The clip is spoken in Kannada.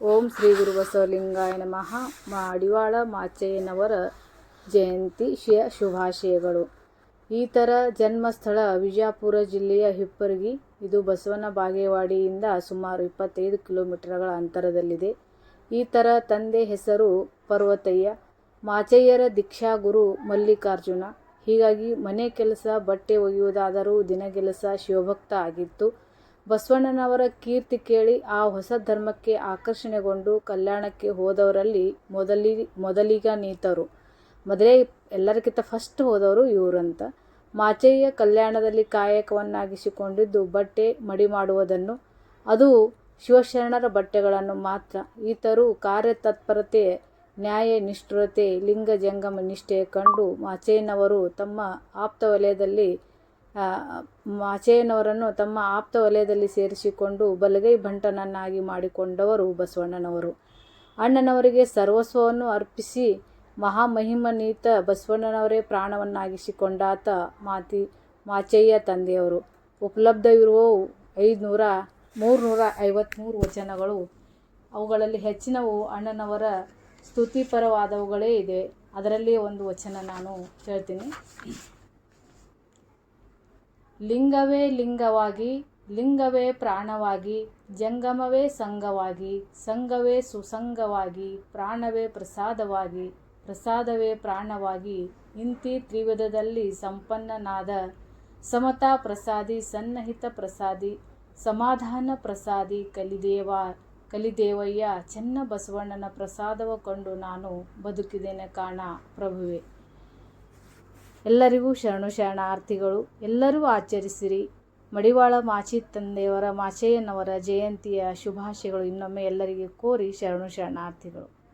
ಓಂ ಶ್ರೀ ಗುರು ಬಸವಲಿಂಗಾಯ ನಮಃ ಮಾಡಿವಾಳ ಮಾಚಯ್ಯನವರ ಜಯಂತಿ ಶಿಯ ಶುಭಾಶಯಗಳು. ಥರ ಜನ್ಮಸ್ಥಳ ವಿಜಯಪುರ ಜಿಲ್ಲೆಯ ಹಿಪ್ಪರಗಿ. ಇದು ಬಸವನ ಬಾಗೇವಾಡಿಯಿಂದ ಸುಮಾರು ಇಪ್ಪತ್ತೈದು ಕಿಲೋಮೀಟರ್ಗಳ ಅಂತರದಲ್ಲಿದೆ. ಈ ಥರ ತಂದೆ ಹೆಸರು ಪರ್ವತಯ್ಯ. ಮಾಚಯ್ಯರ ದೀಕ್ಷಾಗುರು ಮಲ್ಲಿಕಾರ್ಜುನ. ಹೀಗಾಗಿ ಮನೆ ಕೆಲಸ, ಬಟ್ಟೆ ಒಗೆಯುವುದಾದರೂ ದಿನಗೆಲಸ ಶಿವಭಕ್ತ ಆಗಿತ್ತು. ಬಸವಣ್ಣನವರ ಕೀರ್ತಿ ಕೇಳಿ ಆ ಹೊಸ ಧರ್ಮಕ್ಕೆ ಆಕರ್ಷಣೆಗೊಂಡು ಕಲ್ಯಾಣಕ್ಕೆ ಹೋದವರಲ್ಲಿ ಮೊದಲಿ, ಮೊದಲಿಗ ನೀತರು. ಮೊದಲೇ ಎಲ್ಲರಿಗಿಂತ ಫಸ್ಟ್ ಹೋದವರು ಇವರಂತ. ಮಾಚಯ್ಯ ಕಲ್ಯಾಣದಲ್ಲಿ ಕಾಯಕವನ್ನಾಗಿಸಿಕೊಂಡಿದ್ದು ಬಟ್ಟೆ ಮಡಿ ಮಾಡುವುದನ್ನು. ಅದು ಶಿವಶರಣರ ಬಟ್ಟೆಗಳನ್ನು ಮಾತ್ರ. ಈತರು ಕಾರ್ಯತತ್ಪರತೆ, ನ್ಯಾಯ ನಿಷ್ಠುರತೆ, ಲಿಂಗ ಜಂಗಮ ನಿಷ್ಠೆ ಕಂಡು ಮಾಚಯ್ಯನವರು ತಮ್ಮ ಆಪ್ತ ವಲಯದಲ್ಲಿ ಮಾಚಯ್ಯನವರನ್ನು ತಮ್ಮ ಆಪ್ತ ವಲಯದಲ್ಲಿ ಸೇರಿಸಿಕೊಂಡು ಬಲಗೈ ಭಂಟನನ್ನಾಗಿ ಮಾಡಿಕೊಂಡವರು ಬಸವಣ್ಣನವರು. ಅಣ್ಣನವರಿಗೆ ಸರ್ವಸ್ವವನ್ನು ಅರ್ಪಿಸಿ ಮಹಾಮಹಿಮನೀತ ಬಸವಣ್ಣನವರೇ ಪ್ರಾಣವನ್ನಾಗಿಸಿಕೊಂಡಾತ ಮಾತಿ, ಮಾಚಯ್ಯ ತಂದೆಯವರು. ಉಪಲಬ್ಧವಿರುವವು ಐದುನೂರ, ಮೂರುನೂರ ಐವತ್ತ್ಮೂರು ವಚನಗಳು. ಅವುಗಳಲ್ಲಿ ಹೆಚ್ಚಿನವು ಅಣ್ಣನವರ ಸ್ತುತಿಪರವಾದವುಗಳೇ ಇದೆ. ಅದರಲ್ಲಿ ಒಂದು ವಚನ ನಾನು ಹೇಳ್ತೀನಿ. ಲಿಂಗವೇ ಲಿಂಗವಾಗಿ, ಲಿಂಗವೇ ಪ್ರಾಣವಾಗಿ, ಜಂಗಮವೇ ಸಂಗವಾಗಿ, ಸಂಗವೇ ಸುಸಂಗವಾಗಿ, ಪ್ರಾಣವೇ ಪ್ರಸಾದವಾಗಿ, ಪ್ರಸಾದವೇ ಪ್ರಾಣವಾಗಿ ಇಂತಿ ತ್ರಿವಿಧದಲ್ಲಿ ಸಂಪನ್ನನಾದ ಸಮತಾ ಪ್ರಸಾದಿ, ಸನ್ನಹಿತ ಪ್ರಸಾದಿ, ಸಮಾಧಾನ ಪ್ರಸಾದಿ ಕಲಿದೇವ, ಕಲಿದೇವಯ್ಯ, ಚೆನ್ನ ಬಸವಣ್ಣನ ಪ್ರಸಾದವ ಕಂಡು ನಾನು ಬದುಕಿದ್ದೇನೆ ಕಾಣ ಪ್ರಭುವೆ. ಎಲ್ಲರಿಗೂ ಶರಣು ಶರಣಾರ್ಥಿಗಳು, ಎಲ್ಲರೂ ಆಚರಿಸಿರಿ. ಮಡಿವಾಳ ಮಾಚಿ ತಂದೆಯವರ ಮಾಚೆಯನ್ನವರ ಜಯಂತಿಯ ಶುಭಾಶಯಗಳು ಇನ್ನೊಮ್ಮೆ ಎಲ್ಲರಿಗೆ ಕೋರಿ ಶರಣು ಶರಣಾರ್ಥಿಗಳು.